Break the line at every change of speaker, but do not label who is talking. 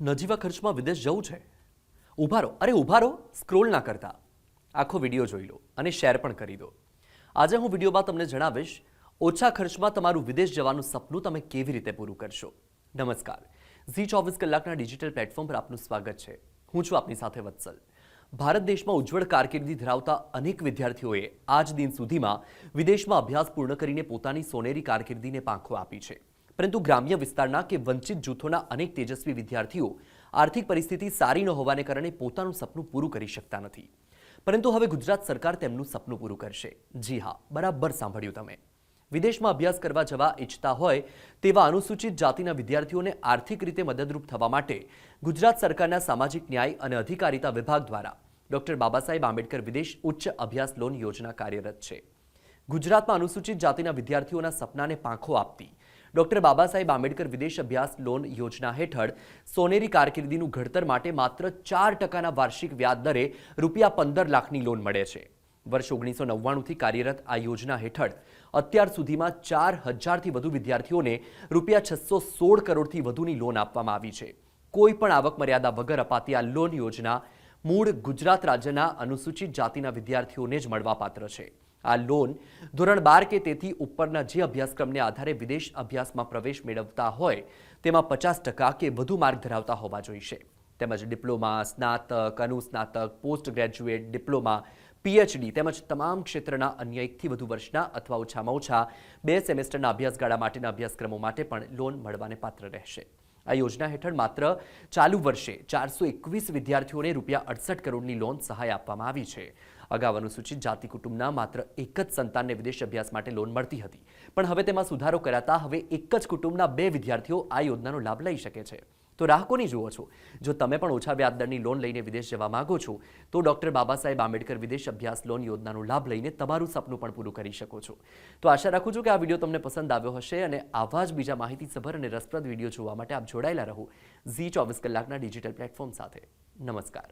નજીવા ખર્ચમાં વિદેશ જવું છે. ઊભા રહો અરે ઊભા સ્ક્રોલ ના કરતા. આખો વીડિયો જોઈ લો અને શેર પણ કરી દો. આજે હું વિડીયોમાં તમને જણાવીશ, ઓછા ખર્ચમાં તમારું વિદેશ જવાનું સપનું તમે કેવી રીતે પૂરું કરશો. નમસ્કાર. ઝી ચોવીસ કલાકના ડિજિટલ પ્લેટફોર્મ પર આપનું સ્વાગત છે. હું છું આપની સાથે વત્સલ. ભારત દેશમાં ઉજ્જવળ કારકિર્દી ધરાવતા અનેક વિદ્યાર્થીઓએ આજ દિન સુધીમાં વિદેશમાં અભ્યાસ પૂર્ણ કરીને પોતાની સોનેરી કારકિર્દીને પાંખો આપી છે. પરંતુ ગ્રામ્ય વિસ્તારના કે વંચિત જૂથોના અનેક તેજસ્વી વિદ્યાર્થીઓ આર્થિક પરિસ્થિતિ સારી ન હોવાને કારણે પોતાનું સપનું પૂરું કરી શકતા નથી. પરંતુ હવે ગુજરાત સરકાર તેમનું સપનું પૂરું કરશે. જી હા, બરાબર સાંભળ્યું તમે. વિદેશમાં અભ્યાસ કરવા જવા ઈચ્છતા હોય તેવા અનુસૂચિત જાતિના વિદ્યાર્થીઓને આર્થિક રીતે મદદરૂપ થવા માટે ગુજરાત સરકારના સામાજિક ન્યાય અને અધિકારિતા વિભાગ દ્વારા ડોક્ટર બાબા સાહેબ આંબેડકર વિદેશ ઉચ્ચ અભ્યાસ લોન યોજના કાર્યરત છે. ગુજરાતમાં અનુસૂચિત જાતિના વિદ્યાર્થીઓના સપનાને પાંખો આપતી ડોક્ટર બાબા સાહેબ આંબેડકર વિદેશ અભ્યાસ લોન યોજના હેઠળ સોનેરી કારકિર્દીનું ઘડતર માટે માત્ર ચાર ટકાના વાર્ષિક વ્યાજ દરે રૂપિયા પંદર લાખની લોન મળે છે. વર્ષ ઓગણીસો નવ્વાણુંથી કાર્યરત આ યોજના હેઠળ અત્યાર સુધીમાં ચાર હજારથી વધુ વિદ્યાર્થીઓને રૂપિયા છસો સોળ કરોડથી વધુની લોન આપવામાં આવી છે. કોઈ પણ આવક મર્યાદા વગર અપાતી આ લોન યોજના મૂળ ગુજરાત રાજ્યના અનુસૂચિત જાતિના વિદ્યાર્થીઓને જ મળવાપાત્ર છે. આ લોન ધોરણ બાર કે તેથી ઉપરના જે અભ્યાસક્રમને આધારે વિદેશ અભ્યાસમાં પ્રવેશ મેળવતા હોય, તેમાં પચાસ ટકા કે વધુ માર્ક ધરાવતા હોવા જોઈશે. તેમજ ડિપ્લોમા, સ્નાતક, અનુસ્નાતક, પોસ્ટ ગ્રેજ્યુએટ, ડિપ્લોમા, પીએચડી તેમજ તમામ ક્ષેત્રના અન્ય એકથી વધુ વર્ષના અથવા ઓછામાં ઓછા બે સેમેસ્ટરના અભ્યાસગાળા માટેના અભ્યાસક્રમો માટે પણ લોન મળવાને પાત્ર રહેશે. આ યોજના હેઠળ માત્ર ચાલુ વર્ષે ચારસો એકવીસ વિદ્યાર્થીઓને રૂપિયા અડસઠ કરોડની લોન સહાય આપવામાં આવી છે. અગાઉ અનુસૂચિત જાતિ કુટુંબના માત્ર એક જ સંતાનને વિદેશ અભ્યાસ માટે લોન મળતી હતી. પણ હવે તેમાં સુધારો કરાતા હવે એક જ કુટુંબના બે વિદ્યાર્થીઓ આ યોજનાનો લાભ લઈ શકે છે. તો રાહ કોની જુઓ છો. જો તમે પણ ઓછા વ્યાજદરની લોન લઈને વિદેશ જવા માંગો છો, તો ડોક્ટર બાબા સાહેબ આંબેડકર વિદેશ અભ્યાસ લોન યોજનાનો લાભ લઈને તમારું સપનું પણ પૂરું કરી શકો છો. તો આશા રાખું છું કે આ વીડિયો તમને પસંદ આવ્યો હશે અને આવા જ બીજા માહિતીસભર અને રસપ્રદ વીડિયો જોવા માટે આપ જોડાયેલા રહો ઝી ચોવીસ કલાકના ડિજિટલ પ્લેટફોર્મ સાથે. નમસ્કાર.